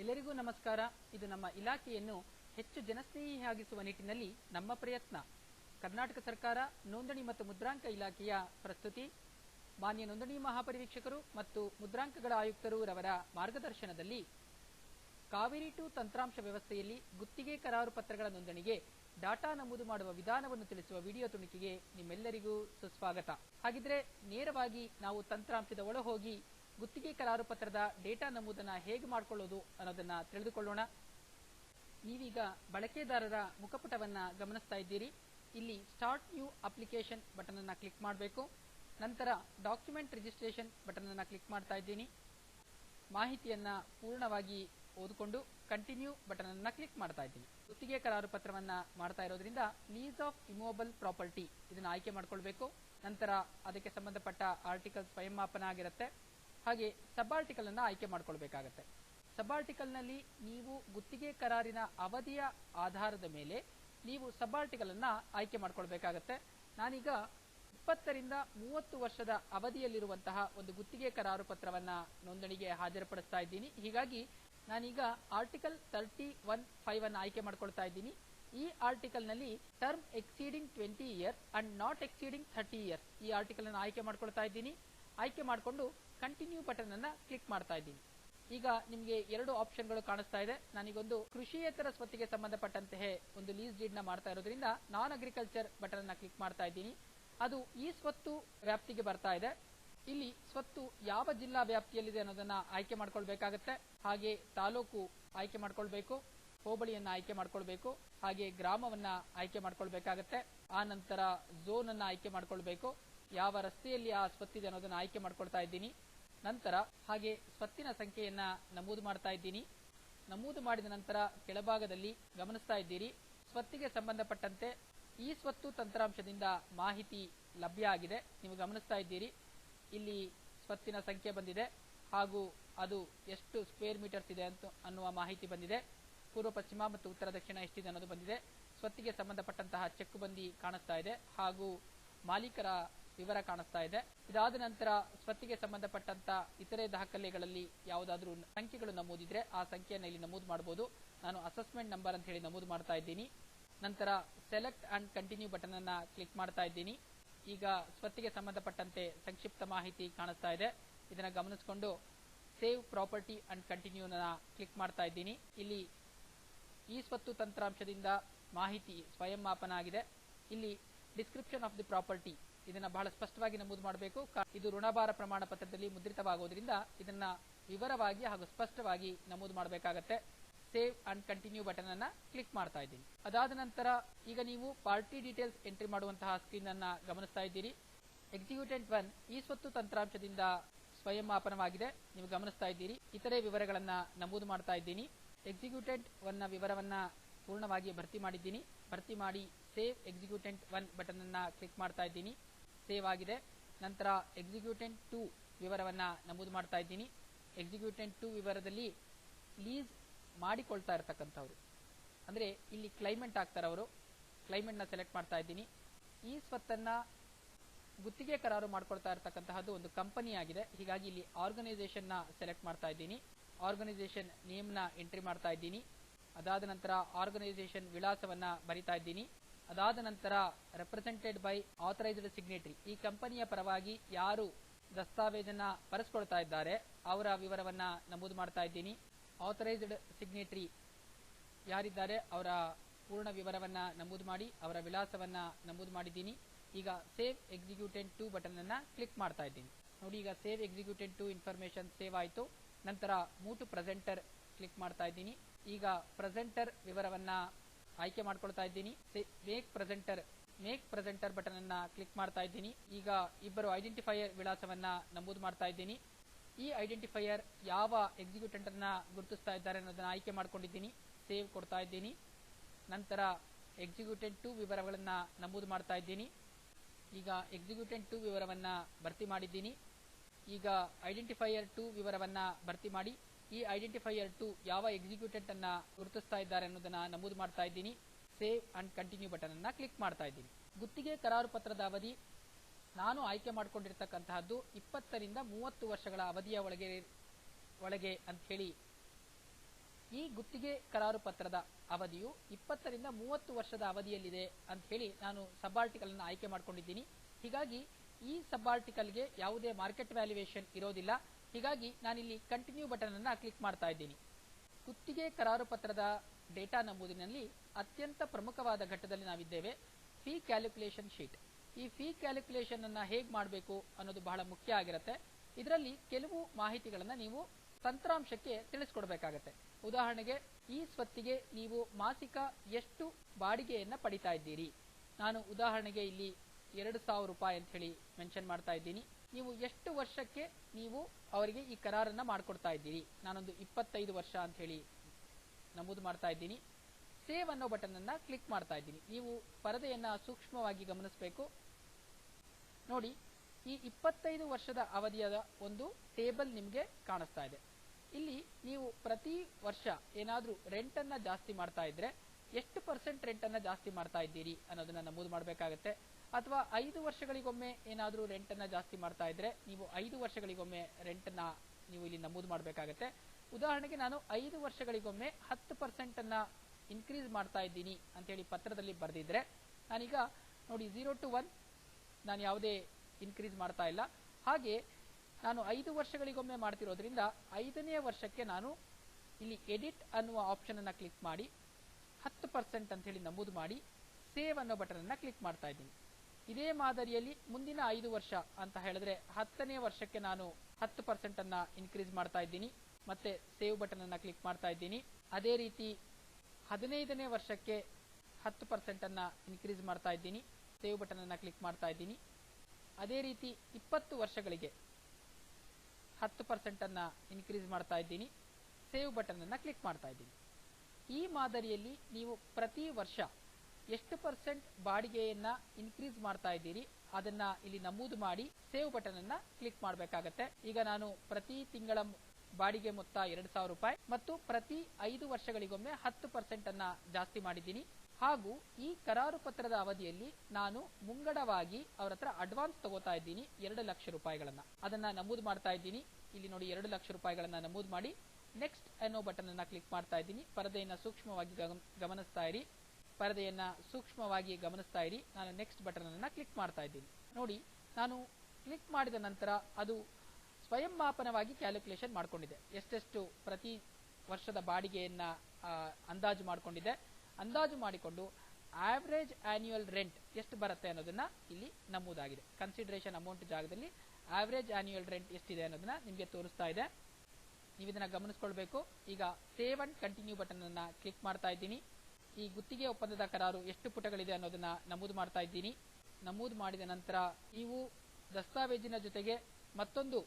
ಎಲ್ಲರಿಗೂ ನಮಸ್ಕಾರ. ಇದು ನಮ್ಮ ಇಲಾಖೆಯನ್ನು ಹೆಚ್ಚು ಜನಸ್ನೇಹಿಯಾಗಿಸುವ ನಿಟ್ಟಿನಲ್ಲಿ ನಮ್ಮ ಪ್ರಯತ್ನ. ಕರ್ನಾಟಕ ಸರ್ಕಾರ, ನೋಂದಣಿ ಮತ್ತು ಮುದ್ರಾಂಕ ಇಲಾಖೆಯ ಪ್ರಸ್ತುತಿ. ಮಾನ್ಯ ನೋಂದಣಿ ಮಹಾಪರಿವೀಕ್ಷಕರು ಮತ್ತು ಮುದ್ರಾಂಕಗಳ ಆಯುಕ್ತರು ರವರ ಮಾರ್ಗದರ್ಶನದಲ್ಲಿ ಕಾವೇರಿ ಟು ತಂತ್ರಾಂಶ ವ್ಯವಸ್ಥೆಯಲ್ಲಿ ಗುತ್ತಿಗೆ ಕರಾರು ಪತ್ರಗಳ ನೋಂದಣಿಗೆ ಡಾಟಾ ನಮೂದು ಮಾಡುವ ವಿಧಾನವನ್ನು ತಿಳಿಸುವ ವಿಡಿಯೋ ತುಣುಕಿಗೆ ನಿಮ್ಮೆಲ್ಲರಿಗೂ ಸುಸ್ವಾಗತ. ಹಾಗಿದ್ರೆ ನೇರವಾಗಿ ನಾವು ತಂತ್ರಾಂಶದ ಒಳ ಹೋಗಿ ಗುತ್ತಿಗೆ ಕರಾರು ಪತ್ರದ ಡೇಟಾ ನಮೂದನ್ನ ಹೇಗೆ ಮಾಡ್ಕೊಳ್ಳೋದು ಅನ್ನೋದನ್ನ ತಿಳಿದುಕೊಳ್ಳೋಣ. ನೀವೀಗ ಬಳಕೆದಾರರ ಮುಖಪುಟವನ್ನ ಗಮನಿಸ್ತಾ ಇದ್ದೀರಿ. ಇಲ್ಲಿ ಸ್ಟಾರ್ಟ್ ನ್ಯೂ ಅಪ್ಲಿಕೇಶನ್ ಬಟನ್ ಅನ್ನ ಕ್ಲಿಕ್ ಮಾಡಬೇಕು. ನಂತರ ಡಾಕ್ಯುಮೆಂಟ್ ರಿಜಿಸ್ಟ್ರೇಷನ್ ಬಟನ್ ಅನ್ನ ಕ್ಲಿಕ್ ಮಾಡ್ತಾ ಇದ್ದೀನಿ. ಮಾಹಿತಿಯನ್ನ ಪೂರ್ಣವಾಗಿ ಓದಿಕೊಂಡು ಕಂಟಿನ್ಯೂ ಬಟನ್ ಅನ್ನ ಕ್ಲಿಕ್ ಮಾಡ್ತಾ ಇದ್ದೀನಿ. ಗುತ್ತಿಗೆ ಕರಾರು ಪತ್ರವನ್ನ ಮಾಡ್ತಾ ಇರೋದ್ರಿಂದ ಲೀಸ್ ಆಫ್ ಇಮೋಬಲ್ ಪ್ರಾಪರ್ಟಿ ಇದನ್ನ ಆಯ್ಕೆ ಮಾಡ್ಕೊಳ್ಬೇಕು. ನಂತರ ಅದಕ್ಕೆ ಸಂಬಂಧಪಟ್ಟ ಆರ್ಟಿಕಲ್ ಸ್ವಯಂ ಮಾಪನ ಆಗಿರುತ್ತೆ. ಹಾಗೆ ಸಬ್ ಆರ್ಟಿಕಲ್ ಅನ್ನ ಆಯ್ಕೆ ಮಾಡ್ಕೊಳ್ಬೇಕಾಗತ್ತೆ. ಸಬ್ ಆರ್ಟಿಕಲ್ನಲ್ಲಿ ನೀವು ಗುತ್ತಿಗೆ ಕರಾರಿನ ಅವಧಿಯ ಆಧಾರದ ಮೇಲೆ ನೀವು ಸಬ್ ಆರ್ಟಿಕಲ್ ಅನ್ನ ಆಯ್ಕೆ ಮಾಡ್ಕೊಳ್ಬೇಕಾಗತ್ತೆ. ನಾನೀಗ ಇಪ್ಪತ್ತರಿಂದ ಮೂವತ್ತು ವರ್ಷದ ಅವಧಿಯಲ್ಲಿರುವಂತಹ ಒಂದು ಗುತ್ತಿಗೆ ಕರಾರು ಪತ್ರವನ್ನ ನೋಂದಣಿಗೆ ಹಾಜರುಪಡಿಸ್ತಾ ಇದ್ದೀನಿ. ಹೀಗಾಗಿ ನಾನೀಗ ಆರ್ಟಿಕಲ್ ತರ್ಟಿ ಒನ್ ಫೈವ್ ಅನ್ನು ಆಯ್ಕೆ ಮಾಡ್ಕೊಳ್ತಾ ಇದ್ದೀನಿ. ಈ ಆರ್ಟಿಕಲ್ನಲ್ಲಿ term exceeding twenty years and not exceeding thirty years ಈ ಆರ್ಟಿಕಲ್ ಅನ್ನು ಆಯ್ಕೆ ಮಾಡ್ಕೊಳ್ತಾ ಇದ್ದೀನಿ. ಆಯ್ಕೆ ಮಾಡಿಕೊಂಡು ಕಂಟಿನ್ಯೂ ಬಟನ್ ಅನ್ನ ಕ್ಲಿಕ್ ಮಾಡ್ತಾ ಇದ್ದೀನಿ. ಈಗ ನಿಮಗೆ ಎರಡು ಆಪ್ಷನ್ಗಳು ಕಾಣಿಸ್ತಾ ಇದೆ. ನಾನೀಗೊಂದು ಕೃಷಿಯೇತರ ಸ್ವತ್ತಿಗೆ ಸಂಬಂಧಪಟ್ಟಂತಹ ಒಂದು ಲೀಸ್ ಡೀಡ್ನ ಮಾಡ್ತಾ ಇರೋದ್ರಿಂದ ನಾನ್ ಅಗ್ರಿಕಲ್ಚರ್ ಬಟನ್ ಅನ್ನ ಕ್ಲಿಕ್ ಮಾಡ್ತಾ ಇದ್ದೀನಿ. ಅದು ಈ ಸ್ವತ್ತು ವ್ಯಾಪ್ತಿಗೆ ಬರ್ತಾ ಇದೆ. ಇಲ್ಲಿ ಸ್ವತ್ತು ಯಾವ ಜಿಲ್ಲಾ ವ್ಯಾಪ್ತಿಯಲ್ಲಿದೆ ಅನ್ನೋದನ್ನ ಆಯ್ಕೆ ಮಾಡ್ಕೊಳ್ಬೇಕಾಗತ್ತೆ. ಹಾಗೆ ತಾಲೂಕು ಆಯ್ಕೆ ಮಾಡ್ಕೊಳ್ಬೇಕು, ಹೋಬಳಿಯನ್ನ ಆಯ್ಕೆ ಮಾಡ್ಕೊಳ್ಬೇಕು, ಹಾಗೆ ಗ್ರಾಮವನ್ನ ಆಯ್ಕೆ ಮಾಡ್ಕೊಳ್ಬೇಕಾಗತ್ತೆ. ಆ ನಂತರ ಝೋನ್ ಅನ್ನ ಆಯ್ಕೆ ಮಾಡ್ಕೊಳ್ಬೇಕು. ಯಾವ ರಸ್ತೆಯಲ್ಲಿ ಆ ಸ್ವತ್ತಿದೆ ಅನ್ನೋದನ್ನ ಆಯ್ಕೆ ಮಾಡ್ಕೊಳ್ತಾ ಇದ್ದೀನಿ. ನಂತರ ಹಾಗೆ ಸ್ವತ್ತಿನ ಸಂಖ್ಯೆಯನ್ನ ನಮೂದು ಮಾಡ್ತಾ ಇದ್ದೀನಿ. ನಮೂದು ಮಾಡಿದ ನಂತರ ಕೆಳಭಾಗದಲ್ಲಿ ಗಮನಿಸ್ತಾ ಇದ್ದೀರಿ, ಸ್ವತ್ತಿಗೆ ಸಂಬಂಧಪಟ್ಟಂತೆ ಈ ಸ್ವತ್ತು ತಂತ್ರಾಂಶದಿಂದ ಮಾಹಿತಿ ಲಭ್ಯ ಆಗಿದೆ. ನೀವು ಗಮನಿಸ್ತಾ ಇದ್ದೀರಿ, ಇಲ್ಲಿ ಸ್ವತ್ತಿನ ಸಂಖ್ಯೆ ಬಂದಿದೆ ಹಾಗೂ ಅದು ಎಷ್ಟು ಸ್ಕ್ವೇರ್ ಮೀಟರ್ಸ್ ಇದೆ ಅಂತ ಅನ್ನುವ ಮಾಹಿತಿ ಬಂದಿದೆ. ಪೂರ್ವ, ಪಶ್ಚಿಮ ಮತ್ತು ಉತ್ತರ, ದಕ್ಷಿಣ ಎಷ್ಟಿದೆ ಅನ್ನೋದು ಬಂದಿದೆ. ಸ್ವತ್ತಿಗೆ ಸಂಬಂಧಪಟ್ಟಂತಹ ಚೆಕ್ ಬಂದಿ ಕಾಣಿಸ್ತಾ ಇದೆ ಹಾಗೂ ಮಾಲೀಕರ ವಿವರ ಕಾಣಿಸ್ತಾ ಇದೆ. ಇದಾದ ನಂತರ ಸ್ವತ್ತಿಗೆ ಸಂಬಂಧಪಟ್ಟಂತ ಇತರೆ ದಾಖಲೆಗಳಲ್ಲಿ ಯಾವುದಾದ್ರೂ ಸಂಖ್ಯೆಗಳು ನಮೂದಿದ್ರೆ ಆ ಸಂಖ್ಯೆಯನ್ನು ಇಲ್ಲಿ ನಮೂದು ಮಾಡಬಹುದು ನಾನು ಅಸೆಸ್ಮೆಂಟ್ ನಂಬರ್ ಅಂತ ಹೇಳಿ ನಮೂದು ಮಾಡ್ತಾ ಇದ್ದೀನಿ. ನಂತರ ಸೆಲೆಕ್ಟ್ ಅಂಡ್ ಕಂಟಿನ್ಯೂ ಬಟನ್ ಅನ್ನ ಕ್ಲಿಕ್ ಮಾಡ್ತಾ ಇದ್ದೀನಿ. ಈಗ ಸ್ವತ್ತಿಗೆ ಸಂಬಂಧಪಟ್ಟಂತೆ ಸಂಕ್ಷಿಪ್ತ ಮಾಹಿತಿ ಕಾಣಿಸ್ತಾ ಇದೆ. ಇದನ್ನ ಗಮನಿಸಿಕೊಂಡು save property and continue click ಮಾಡ್ತಾ ಇದ್ದೀನಿ. ಇಲ್ಲಿ ಈ ಸ್ವತ್ತು ತಂತ್ರಾಂಶದಿಂದ ಮಾಹಿತಿ ಸ್ವಯಂ ಮಾಪನ ಆಗಿದೆ. ಇಲ್ಲಿ ಡಿಸ್ಕ್ರಿಪ್ಷನ್ ಆಫ್ ದಿ ಪ್ರಾಪರ್ಟಿ ಇದನ್ನ ಬಹಳ ಸ್ಪಷ್ಟವಾಗಿ ನಮೂದು ಮಾಡಬೇಕು. ಇದು ಋಣಭಾರ ಪ್ರಮಾಣ ಪತ್ರದಲ್ಲಿ ಮುದ್ರಿತವಾಗುವುದರಿಂದ ಇದನ್ನ ವಿವರವಾಗಿ ಹಾಗೂ ಸ್ಪಷ್ಟವಾಗಿ ನಮೂದು ಮಾಡಬೇಕಾಗತ್ತೆ. ಸೇವ್ ಅಂಡ್ ಕಂಟಿನ್ಯೂ ಬಟನ್ ಅನ್ನ ಕ್ಲಿಕ್ ಮಾಡ್ತಾ ಇದ್ದೀನಿ. ಅದಾದ ನಂತರ ಈಗ ನೀವು ಪಾರ್ಟಿ ಡೀಟೇಲ್ಸ್ ಎಂಟ್ರಿ ಮಾಡುವಂತಹ ಸ್ಕ್ರೀನ್ ಅನ್ನ ಗಮನಿಸ್ತಾ ಇದ್ದೀರಿ. ಎಕ್ಸಿಕ್ಯೂಟೆಂಟ್ ಒನ್ ಈ ಸ್ವತ್ತು ತಂತ್ರಾಂಶದಿಂದ ಸ್ವಯಂ ಮಾಪನವಾಗಿದೆ ನೀವು ಗಮನಿಸ್ತಾ ಇದ್ದೀರಿ. ಇತರೆ ವಿವರಗಳನ್ನ ನಮೂದು ಮಾಡ್ತಾ ಇದ್ದೀನಿ. ಎಕ್ಸಿಕ್ಯೂಟೆಂಟ್ ಒನ್ನ ವಿವರವನ್ನ ಪೂರ್ಣವಾಗಿ ಭರ್ತಿ ಮಾಡಿದ್ದೀನಿ. ಭರ್ತಿ ಮಾಡಿ ಸೇವ್ ಎಕ್ಸಿಕ್ಯೂಟೆಂಟ್ ಒನ್ ಬಟನ್ ಅನ್ನ ಕ್ಲಿಕ್ ಮಾಡ್ತಾ ಇದ್ದೀನಿ. ಸೇವ್ ಆಗಿದೆ. ನಂತರ ಎಕ್ಸಿಕ್ಯೂಟೆಂಟ್ ಟು ವಿವರವನ್ನ ನಮೂದು ಮಾಡ್ತಾ ಇದ್ದೀನಿ. ಎಕ್ಸಿಕ್ಯೂಟೆಂಟ್ ಟು ವಿವರದಲ್ಲಿ ಲೀಸ್ ಮಾಡಿಕೊಳ್ತಾ ಇರತಕ್ಕಂಥವ್ರು. ಅಂದ್ರೆ ಇಲ್ಲಿ ಕ್ಲೈಮೆಂಟ್ ಆಗ್ತಾರೆ ಅವರು. ಕ್ಲೈಮೆಂಟ್ನ ಸೆಲೆಕ್ಟ್ ಮಾಡ್ತಾ ಇದ್ದೀನಿ. ಈ ಸ್ವತ್ತನ್ನ ಗುತ್ತಿಗೆ ಕರಾರು ಮಾಡ್ಕೊಳ್ತಾ ಇರತಕ್ಕಂತಹದ್ದು ಒಂದು ಕಂಪನಿ ಆಗಿದೆ. ಹೀಗಾಗಿ ಇಲ್ಲಿ ಆರ್ಗನೈಸೇಷನ್ನ ಸೆಲೆಕ್ಟ್ ಮಾಡ್ತಾ ಇದ್ದೀನಿ. ಆರ್ಗನೈಸೇಷನ್ ನೇಮ್ನ ಎಂಟ್ರಿ ಮಾಡ್ತಾ ಇದ್ದೀನಿ. ಅದಾದ ನಂತರ ಆರ್ಗನೈಸೇಷನ್ ವಿಳಾಸವನ್ನ ಬರಿತಾ ಇದ್ದೀನಿ. ಅದಾದ ನಂತರ ರೆಪ್ರೆಸೆಂಟೆಡ್ ಬೈ ಆಥರೈಸ್ಡ್ ಸಿಗ್ನೇಟರಿ ಈ ಕಂಪನಿಯ ಪರವಾಗಿ ಯಾರು ದಸ್ತಾವೇಜನ್ನ ಬರೆಸ್ಕೊಳ್ತಾ ಇದ್ದಾರೆ, ಅವರ ವಿವರವನ್ನ ನಮೂದು ಮಾಡ್ತಾ ಇದ್ದೀನಿ. ಆಥರೈಸ್ಡ್ ಸಿಗ್ನೇಟರಿ ಯಾರಿದ್ದಾರೆ, ಅವರ ಪೂರ್ಣ ವಿವರವನ್ನ ನಮೂದು ಮಾಡಿ, ಅವರ ವಿಳಾಸವನ್ನ ನಮೂದು ಮಾಡಿದ್ದೀನಿ. ಈಗ ಸೇವ್ ಎಕ್ಸಿಕ್ಯೂಟೆಂಟ್ ಟು ಬಟನ್ ಅನ್ನ ಕ್ಲಿಕ್ ಮಾಡ್ತಾ ಇದ್ದೀನಿ. ನೋಡಿ, ಈಗ save executant two information save ಆಯಿತು. ನಂತರ ಮೂಟು ಪ್ರೆಸೆಂಟರ್ ಕ್ಲಿಕ್ ಮಾಡ್ತಾ ಇದ್ದೀನಿ. ಈಗ ಪ್ರೆಸೆಂಟರ್ ವಿವರವನ್ನ ಆಯ್ಕೆ ಮಾಡ್ಕೊಳ್ತಾ ಇದ್ದೀನಿ. Make presenter make presenter button ಅನ್ನ ಕ್ಲಿಕ್ ಮಾಡ್ತಾ ಇದ್ದೀನಿ. ಈಗ ಇಬ್ಬರು ಐಡೆಂಟಿಫೈಯರ್ ವಿಳಾಸವನ್ನ ನಮೂದು ಮಾಡ್ತಾ ಇದ್ದೀನಿ. ಈ ಐಡೆಂಟಿಫೈಯರ್ ಯಾವ ಎಕ್ಸಿಕ್ಯೂಟೆಂಟ್ ಅನ್ನ ಗುರುತಿಸ್ತಾ ಇದ್ದಾರೆ ಅನ್ನೋದನ್ನ ಆಯ್ಕೆ ಮಾಡ್ಕೊಂಡಿದ್ದೀನಿ. ಸೇವ್ ಕೊಡ್ತಾ ಇದ್ದೀನಿ. ನಂತರ ಎಕ್ಸಿಕ್ಯೂಟೆಂಟ್ ಟು ವಿವರಗಳನ್ನ ನಮೂದು ಮಾಡ್ತಾ ಇದ್ದೀನಿ. ಈಗ ಎಕ್ಸಿಕ್ಯೂಟೆಂಟ್ ಟು ವಿವರವನ್ನ ಭರ್ತಿ ಮಾಡಿದ್ದೀನಿ. ಈಗ ಐಡೆಂಟಿಫೈಯರ್ ಟು ವಿವರವನ್ನ ಭರ್ತಿ ಮಾಡಿ ಈ ಐಡೆಂಟಿಫೈಯರ್ ಟು ಯಾವ ಎಕ್ಸಿಕ್ಯೂಟೆಂಟ್ ಅನ್ನ ಗುರುತಿಸ್ತಾ ಇದ್ದಾರೆ ಅನ್ನೋದನ್ನ ನಮೂದು ಮಾಡ್ತಾ ಇದ್ದೀನಿ. ಸೇವ್ ಅಂಡ್ ಕಂಟಿನ್ಯೂ ಬಟನ್ ಅನ್ನ ಕ್ಲಿಕ್ ಮಾಡ್ತಾ ಇದ್ದೀನಿ. ಗುತ್ತಿಗೆ ಕರಾರು ಪತ್ರದ ಅವಧಿ. ನಾನು ಆಯ್ಕೆ ಮಾಡಿಕೊಂಡಿರ್ತಕ್ಕಂತಹದ್ದು ಇಪ್ಪತ್ತರಿಂದ ಮೂವತ್ತು ವರ್ಷಗಳ ಅವಧಿಯ ಒಳಗೆ ಒಳಗೆ ಅಂತ ಹೇಳಿ. ಈ ಗುತ್ತಿಗೆ ಕರಾರು ಪತ್ರದ ಅವಧಿಯು ಇಪ್ಪತ್ತರಿಂದ ಮೂವತ್ತು ವರ್ಷದ ಅವಧಿಯಲ್ಲಿದೆ ಅಂತ ಹೇಳಿ ನಾನು ಸಬ್ ಆರ್ಟಿಕಲ್ ಅನ್ನು ಆಯ್ಕೆ ಮಾಡ್ಕೊಂಡಿದ್ದೀನಿ. ಹೀಗಾಗಿ ಈ ಸಬ್ ಆರ್ಟಿಕಲ್ಗೆ ಯಾವುದೇ ಮಾರ್ಕೆಟ್ ವ್ಯಾಲ್ಯೂಯೇಷನ್ ಇರೋದಿಲ್ಲ. ಹೀಗಾಗಿ ನಾನಿಲ್ಲಿ ಕಂಟಿನ್ಯೂ ಬಟನ್ ಅನ್ನು ಕ್ಲಿಕ್ ಮಾಡ್ತಾ ಇದ್ದೀನಿ. ಗುತ್ತಿಗೆ ಕರಾರು ಪತ್ರದ ಡೇಟಾ ನಮೂದಿನಲ್ಲಿ ಅತ್ಯಂತ ಪ್ರಮುಖವಾದ ಘಟ್ಟದಲ್ಲಿ ನಾವಿದ್ದೇವೆ ಫೀ ಕ್ಯಾಲ್ಕುಲೇಷನ್ ಶೀಟ್ ಈ ಫೀ ಕ್ಯಾಲ್ಕುಲೇಷನ್ ಅನ್ನು ಹೇಗೆ ಮಾಡಬೇಕು ಅನ್ನೋದು ಬಹಳ ಮುಖ್ಯ ಆಗಿರುತ್ತೆ. ಇದರಲ್ಲಿ ಕೆಲವು ಮಾಹಿತಿಗಳನ್ನು ನೀವು ತಂತ್ರಾಂಶಕ್ಕೆ ತಿಳಿಸ್ಕೊಡ್ಬೇಕಾಗತ್ತೆ. ಉದಾಹರಣೆಗೆ, ಈ ಸ್ವತ್ತಿಗೆ ನೀವು ಮಾಸಿಕ ಎಷ್ಟು ಬಾಡಿಗೆಯನ್ನ ಪಡಿತಾ ಇದ್ದೀರಿ? ನಾನು ಉದಾಹರಣೆಗೆ ಇಲ್ಲಿ ಎರಡು ಸಾವಿರ ರೂಪಾಯಿ ಅಂತ ಹೇಳಿ ಮೆನ್ಷನ್ ಮಾಡ್ತಾ ಇದ್ದೀನಿ. ನೀವು ಎಷ್ಟು ವರ್ಷಕ್ಕೆ ನೀವು ಅವರಿಗೆ ಈ ಕರಾರನ್ನ ಮಾಡಿಕೊಡ್ತಾ ಇದ್ದೀರಿ? ನಾನೊಂದು ಇಪ್ಪತ್ತೈದು ವರ್ಷ ಅಂತ ಹೇಳಿ ನಮೂದು ಮಾಡ್ತಾ ಇದ್ದೀನಿ. ಸೇವ್ ಅನ್ನೋ ಬಟನ್ ಅನ್ನ ಕ್ಲಿಕ್ ಮಾಡ್ತಾ ಇದ್ದೀನಿ. ನೀವು ಪರದೆಯನ್ನ ಸೂಕ್ಷ್ಮವಾಗಿ ಗಮನಿಸಬೇಕು. ನೋಡಿ, ಈ ಇಪ್ಪತ್ತೈದು ವರ್ಷದ ಅವಧಿಯ ಒಂದು ಟೇಬಲ್ ನಿಮಗೆ ಕಾಣಿಸ್ತಾ ಇದೆ. ಇಲ್ಲಿ ನೀವು ಪ್ರತಿ ವರ್ಷ ಏನಾದರೂ ರೆಂಟ್ ಅನ್ನ ಜಾಸ್ತಿ ಮಾಡ್ತಾ ಇದ್ರೆ ಎಷ್ಟು ಪರ್ಸೆಂಟ್ ರೆಂಟ್ ಅನ್ನ ಜಾಸ್ತಿ ಮಾಡ್ತಾ ಇದ್ದೀರಿ ಅನ್ನೋದನ್ನ ನಮೂದು ಮಾಡಬೇಕಾಗತ್ತೆ. ಅಥವಾ ಐದು ವರ್ಷಗಳಿಗೊಮ್ಮೆ ಏನಾದರೂ ರೆಂಟ್ ಅನ್ನ ಜಾಸ್ತಿ ಮಾಡ್ತಾ ಇದ್ರೆ ನೀವು ಐದು ವರ್ಷಗಳಿಗೊಮ್ಮೆ ರೆಂಟ್ ಅನ್ನ ನೀವು ಇಲ್ಲಿ ನಮೂದು ಮಾಡಬೇಕಾಗತ್ತೆ. ಉದಾಹರಣೆಗೆ ನಾನು ಐದು ವರ್ಷಗಳಿಗೊಮ್ಮೆ ಹತ್ತು ಪರ್ಸೆಂಟನ್ನು ಇನ್ಕ್ರೀಸ್ ಮಾಡ್ತಾ ಇದ್ದೀನಿ ಅಂತೇಳಿ ಪತ್ರದಲ್ಲಿ ಬರೆದಿದ್ರೆ ನಾನೀಗ ನೋಡಿ ಝೀರೋ ಟು ಒನ್ ನಾನು ಯಾವುದೇ ಇನ್ಕ್ರೀಸ್ ಮಾಡ್ತಾ ಇಲ್ಲ. ಹಾಗೆ ನಾನು ಐದು ವರ್ಷಗಳಿಗೊಮ್ಮೆ ಮಾಡ್ತಿರೋದ್ರಿಂದ ಐದನೇ ವರ್ಷಕ್ಕೆ ನಾನು ಇಲ್ಲಿ ಎಡಿಟ್ ಅನ್ನುವ ಆಪ್ಷನ್ ಅನ್ನ ಕ್ಲಿಕ್ ಮಾಡಿ ಹತ್ತು ಪರ್ಸೆಂಟ್ ಅಂತ ಹೇಳಿ ನಮೂದು ಮಾಡಿ ಸೇವ್ ಅನ್ನೋ ಬಟನ್ ಅನ್ನ ಕ್ಲಿಕ್ ಮಾಡ್ತಾ ಇದ್ದೀನಿ. ಇದೇ ಮಾದರಿಯಲ್ಲಿ ಮುಂದಿನ ಐದು ವರ್ಷ ಅಂತ ಹೇಳಿದ್ರೆ ಹತ್ತನೇ ವರ್ಷಕ್ಕೆ ನಾನು ಹತ್ತು ಪರ್ಸೆಂಟ್ ಅನ್ನ ಇನ್ಕ್ರೀಸ್ ಮಾಡ್ತಾ ಇದ್ದೀನಿ. ಮತ್ತೆ ಸೇವ್ ಬಟನ್ ಅನ್ನ ಕ್ಲಿಕ್ ಮಾಡ್ತಾ ಇದ್ದೀನಿ. ಅದೇ ರೀತಿ ಹದಿನೈದನೇ ವರ್ಷಕ್ಕೆ ಹತ್ತು ಪರ್ಸೆಂಟ್ ಅನ್ನ ಇನ್ಕ್ರೀಸ್ ಮಾಡ್ತಾ ಇದ್ದೀನಿ. ಸೇವ್ ಬಟನ್ ಅನ್ನ ಕ್ಲಿಕ್ ಮಾಡ್ತಾ ಇದ್ದೀನಿ. ಅದೇ ರೀತಿ ಇಪ್ಪತ್ತು ವರ್ಷಗಳಿಗೆ ಹತ್ತು ಪರ್ಸೆಂಟ್ ಅನ್ನ ಇನ್ಕ್ರೀಸ್ ಮಾಡ್ತಾ ಇದ್ದೀನಿ. ಸೇವ್ ಬಟನ್ ಅನ್ನ ಕ್ಲಿಕ್ ಮಾಡ್ತಾ ಇದ್ದೀನಿ. ಈ ಮಾದರಿಯಲ್ಲಿ ನೀವು ಪ್ರತಿ ವರ್ಷ ಎಷ್ಟು ಪರ್ಸೆಂಟ್ ಬಾಡಿಗೆಯನ್ನ ಇನ್ಕ್ರೀಸ್ ಮಾಡ್ತಾ ಇದ್ದೀರಿ, ಅದನ್ನ ಇಲ್ಲಿ ನಮೂದು ಮಾಡಿ ಸೇವ್ ಬಟನ್ ಅನ್ನ ಕ್ಲಿಕ್ ಮಾಡಬೇಕಾಗತ್ತೆ. ಈಗ ನಾನು ಪ್ರತಿ ತಿಂಗಳ ಬಾಡಿಗೆ ಮೊತ್ತ ಎರಡು ಸಾವಿರ ರೂಪಾಯಿ ಮತ್ತು ಪ್ರತಿ ಐದು ವರ್ಷಗಳಿಗೊಮ್ಮೆ ಹತ್ತು ಪರ್ಸೆಂಟ್ ಅನ್ನ ಜಾಸ್ತಿ ಮಾಡಿದ್ದೀನಿ. ಹಾಗೂ ಈ ಕರಾರು ಪತ್ರದ ಅವಧಿಯಲ್ಲಿ ನಾನು ಮುಂಗಡವಾಗಿ ಅವರ ಹತ್ರ ಅಡ್ವಾನ್ಸ್ ತಗೋತಾ ಇದ್ದೀನಿ ಎರಡು ಲಕ್ಷ ರೂಪಾಯಿಗಳನ್ನ. ಅದನ್ನ ನಮೂದು ಮಾಡ್ತಾ ಇದ್ದೀನಿ. ಇಲ್ಲಿ ನೋಡಿ ಎರಡು ಲಕ್ಷ ರೂಪಾಯಿಗಳನ್ನ ನಮೂದು ಮಾಡಿ ನೆಕ್ಸ್ಟ್ ಅನ್ನೋ ಬಟನ್ ಅನ್ನ ಕ್ಲಿಕ್ ಮಾಡ್ತಾ ಇದ್ದೀನಿ. ಪರದೆಯನ್ನ ಸೂಕ್ಷ್ಮವಾಗಿ ಗಮ- ಗಮನಿಸ್ತಾ ಇರಿ. ಪರದೆಯನ್ನ ಸೂಕ್ಷ್ಮವಾಗಿ ಗಮನಿಸ್ತಾ ಇರಿ. ನಾನು ನೆಕ್ಸ್ಟ್ ಬಟನ್ ಕ್ಲಿಕ್ ಮಾಡ್ತಾ ಇದ್ದೀನಿ. ನೋಡಿ, ನಾನು ಕ್ಲಿಕ್ ಮಾಡಿದ ನಂತರ ಅದು ಸ್ವಯಂ ಮಾಪನವಾಗಿ ಕ್ಯಾಲ್ಕುಲೇಷನ್ ಮಾಡಿಕೊಂಡಿದೆ. ಎಷ್ಟೆಷ್ಟು ಪ್ರತಿ ವರ್ಷದ ಬಾಡಿಗೆಯನ್ನ ಅಂದಾಜು ಮಾಡಿಕೊಂಡಿದೆ. ಅಂದಾಜು ಮಾಡಿಕೊಂಡು ಆವರೇಜ್ ಆನ್ಯುಯಲ್ ರೆಂಟ್ ಎಷ್ಟು ಬರುತ್ತೆ ಅನ್ನೋದನ್ನ ಇಲ್ಲಿ ನಮೂದಾಗಿದೆ. ಕನ್ಸಿಡರೇಷನ್ ಅಮೌಂಟ್ ಜಾಗದಲ್ಲಿ ಆವರೇಜ್ ಆನ್ಯುಯಲ್ ರೆಂಟ್ ಎಷ್ಟಿದೆ ಅನ್ನೋದನ್ನ ನಿಮಗೆ ತೋರಿಸ್ತಾ ಇದೆ. ನೀವು ಇದನ್ನ ಗಮನಿಸ್ಕೊಳ್ಬೇಕು. ಈಗ save and continue button click ಮಾಡ್ತಾ ಇದ್ದೀನಿ. ಈ ಗುತ್ತಿಗೆ ಒಪ್ಪಂದದ ಕರಾರು ಎಷ್ಟು ಪುಟಗಳಿದೆ ಅನ್ನೋದನ್ನ ನಮೂದು ಮಾಡ್ತಾ ಇದ್ದೀನಿ. ನಮೂದು ಮಾಡಿದ ನಂತರ ನೀವು ದಸ್ತಾವೇಜಿನ ಜೊತೆಗೆ ಮತ್ತೊಂದು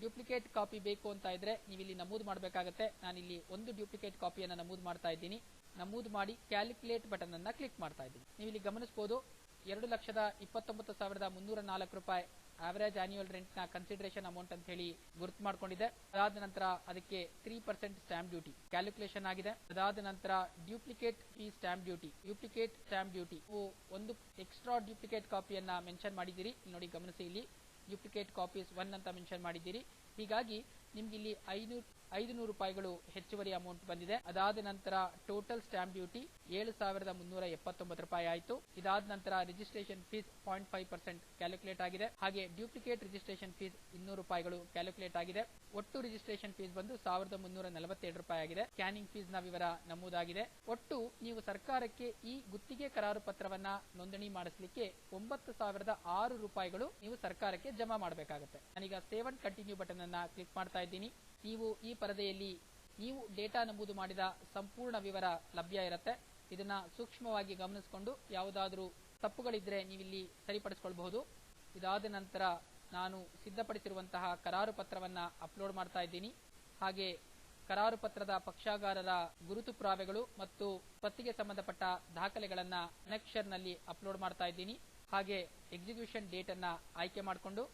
ಡ್ಯೂಪ್ಲಿಕೇಟ್ ಕಾಪಿ ಬೇಕು ಅಂತ ಇದ್ರೆ ನೀವು ಇಲ್ಲಿ ನಮೂದು ಮಾಡಬೇಕಾಗತ್ತೆ. ನಾನಿಲ್ಲಿ ಒಂದು ಡ್ಯೂಪ್ಲಿಕೇಟ್ ಕಾಪಿಯನ್ನು ನಮೂದು ಮಾಡ್ತಾ ಇದ್ದೀನಿ. ನಮೂದು ಮಾಡಿ ಕ್ಯಾಲ್ಕುಲೇಟ್ ಬಟನ್ ಅನ್ನ ಕ್ಲಿಕ್ ಮಾಡ್ತಾ ಇದ್ದೀನಿ. ನೀವು ಇಲ್ಲಿ ಗಮನಿಸಬಹುದು ಎರಡು ಲಕ್ಷದ ಇಪ್ಪತ್ತೊಂಬತ್ತು ಸಾವಿರದ ಮುನ್ನೂರ ನಾಲ್ಕು ರೂಪಾಯಿ ಆವರೇಜ್ ಆನ್ಯುವಲ್ ರೆಂಟ್ನ ಕನ್ಸಿಡರೇಷನ್ ಅಮೌಂಟ್ ಅಂತ ಹೇಳಿ ಗುರುತು ಮಾಡಿಕೊಂಡಿದೆ ಅದಾದ ನಂತರ ಅದಕ್ಕೆ three percent stamp duty calculation ಆಗಿದೆ. ಅದಾದ ನಂತರ ಡ್ಯೂಪ್ಲಿಕೇಟ್ ಈ stamp duty duplicate stamp duty ಒಂದು ಎಕ್ಸ್ಟ್ರಾ ಡ್ಯೂಪ್ಲಿಕೇಟ್ ಕಾಪಿಯನ್ನ ಮೆನ್ಷನ್ ಮಾಡಿದ್ದೀರಿ. ನೋಡಿ ಗಮನಿಸಿ, ಇಲ್ಲಿ ಡ್ಯೂಪ್ಲಿಕೇಟ್ ಕಾಪೀಸ್ ಒನ್ ಅಂತ ಮೆನ್ಷನ್ ಮಾಡಿದ್ದೀರಿ. ಹೀಗಾಗಿ ನಿಮ್ಗೆ ಇಲ್ಲಿ ಐನೂರು ಐದು ನೂರು ರೂಪಾಯಿಗಳು ಹೆಚ್ಚುವರಿ ಅಮೌಂಟ್ ಬಂದಿದೆ. ಅದಾದ ನಂತರ ಟೋಟಲ್ ಸ್ಟಾಂಪ್ ಡ್ಯೂಟಿ ಏಳು ಸಾವಿರದ ಮುನ್ನೂರ ಎಪ್ಪತ್ತೊಂಬತ್ತು ರೂಪಾಯಿ ಆಯಿತು. ಇದಾದ ನಂತರ registration fees point five percent calculate ಆಗಿದೆ. ಹಾಗೆ ಡ್ಯೂಪ್ಲಿಕೇಟ್ ರಿಜಿಸ್ಟ್ರೇಷನ್ ಫೀಸ್ ಇನ್ನೂರು ರೂಪಾಯಿಗಳು ಕ್ಯಾಲ್ಕುಲೇಟ್ ಆಗಿದೆ. ಒಟ್ಟು ರಿಜಿಸ್ಟ್ರೇಷನ್ ಫೀಸ್ ಬಂದು ಸಾವಿರದ ಮುನ್ನೂರ ನಲವತ್ತೆರಡು ರೂಪಾಯಿ ಆಗಿದೆ. ಸ್ಕ್ಯಾನಿಂಗ್ ಫೀಸ್ನ ವಿವರ ನಮೂದಾಗಿದೆ. ಒಟ್ಟು ನೀವು ಸರ್ಕಾರಕ್ಕೆ ಈ ಗುತ್ತಿಗೆ ಕರಾರು ಪತ್ರವನ್ನ ನೋಂದಣಿ ಮಾಡಿಸಲಿಕ್ಕೆ ಒಂಬತ್ತು ಸಾವಿರದ ಆರು ರೂಪಾಯಿಗಳು ನೀವು ಸರ್ಕಾರಕ್ಕೆ ಜಮಾ ಮಾಡಬೇಕಾಗುತ್ತೆ. ನಾನೀಗ ಸೇವ್ ಅಂಡ್ ಕಂಟಿನ್ಯೂ ಬಟನ್ ಅನ್ನ ಕ್ಲಿಕ್ ಮಾಡ್ತಾ ಇದ್ದೀನಿ. ನೀವು ಈ ಪರದೆಯಲ್ಲಿ ನೀವು ಡೇಟಾ ನಮೂದು ಮಾಡಿದ ಸಂಪೂರ್ಣ ವಿವರ ಲಭ್ಯ ಇರುತ್ತೆ. ಇದನ್ನ ಸೂಕ್ಷ್ಮವಾಗಿ ಗಮನಿಸಿಕೊಂಡು ಯಾವುದಾದರೂ ತಪ್ಪುಗಳಿದ್ರೆ ನೀವಿಲ್ಲಿ ಸರಿಪಡಿಸಿಕೊಳ್ಳಬಹುದು ಇದಾದ ನಂತರ ನಾನು ಸಿದ್ಧಪಡಿಸಿರುವಂತಹ ಕರಾರು ಪತ್ರವನ್ನ ಅಪ್ಲೋಡ್ ಮಾಡ್ತಾ ಇದ್ದೀನಿ. ಹಾಗೆ ಕರಾರು ಪತ್ರದ ಪಕ್ಷಾಗಾರರ ಗುರುತು ಪುರಾವೆಗಳು ಮತ್ತು ಪತ್ತಿಗೆ ಸಂಬಂಧಪಟ್ಟ ದಾಖಲೆಗಳನ್ನ ನೆಕ್ಸ್ಟ್ನಲ್ಲಿ ಅಪ್ಲೋಡ್ ಮಾಡ್ತಾ ಇದ್ದೀನಿ. ಹಾಗೆ ಎಕ್ಸಿಕ್ಯೂಷನ್ ಡೇಟ್ ಅನ್ನ ಆಯ್ಕೆ ಮಾಡಿಕೊಂಡು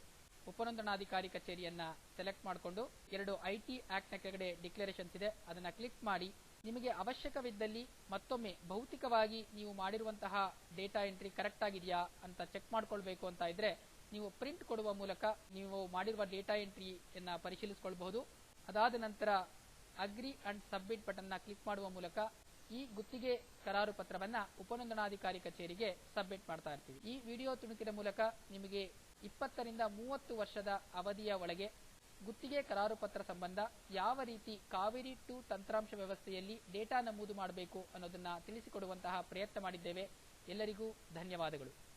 ಉಪನೋಂದಣಾಧಿಕಾರಿ ಕಚೇರಿಯನ್ನ ಸೆಲೆಕ್ಟ್ ಮಾಡಿಕೊಂಡು ಎರಡು ಐ ಟಿ ಆಕ್ಟ್ನ ಕೆಳಗಡೆ ಡಿಕ್ಲರೇಷನ್ಸ್ ಇದೆ. ಅದನ್ನ ಕ್ಲಿಕ್ ಮಾಡಿ ನಿಮಗೆ ಅವಶ್ಯಕವಿದ್ದಲ್ಲಿ ಮತ್ತೊಮ್ಮೆ ಭೌತಿಕವಾಗಿ ನೀವು ಮಾಡಿರುವಂತಹ ಡೇಟಾ ಎಂಟ್ರಿ ಕರೆಕ್ಟ್ ಆಗಿದೆಯಾ ಅಂತ ಚೆಕ್ ಮಾಡ್ಕೊಳ್ಬೇಕು ಅಂತ ಇದ್ರೆ ನೀವು ಪ್ರಿಂಟ್ ಕೊಡುವ ಮೂಲಕ ನೀವು ಮಾಡಿರುವ ಡೇಟಾ ಎಂಟ್ರಿಯನ್ನ ಪರಿಶೀಲಿಸಿಕೊಳ್ಳಬಹುದು ಅದಾದ ನಂತರ ಅಗ್ರಿ ಅಂಡ್ ಸಬ್ಮಿಟ್ ಬಟನ್ನ ಕ್ಲಿಕ್ ಮಾಡುವ ಮೂಲಕ ಈ ಗುತ್ತಿಗೆ ಕರಾರು ಪತ್ರವನ್ನ ಉಪನೋಂದಣಾಧಿಕಾರಿ ಕಚೇರಿಗೆ ಸಬ್ಮಿಟ್ ಮಾಡ್ತಾ ಇರ್ತೀವಿ. ಈ ವಿಡಿಯೋ ತುಣುಕಿನ ಮೂಲಕ ನಿಮಗೆ ಇಪ್ಪತ್ತರಿಂದ ಮೂವತ್ತು ವರ್ಷದ ಅವಧಿಯ ಒಳಗೆ ಗುತ್ತಿಗೆ ಕರಾರು ಪತ್ರ ಸಂಬಂಧ ಯಾವ ರೀತಿ ಕಾವೇರಿ ಟು ತಂತ್ರಾಂಶ ವ್ಯವಸ್ಥೆಯಲ್ಲಿ ಡೇಟಾ ನಮೂದು ಮಾಡಬೇಕು ಅನ್ನೋದನ್ನ ತಿಳಿಸಿಕೊಡುವಂತಹ ಪ್ರಯತ್ನ ಮಾಡಿದ್ದೇವೆ. ಎಲ್ಲರಿಗೂ ಧನ್ಯವಾದಗಳು.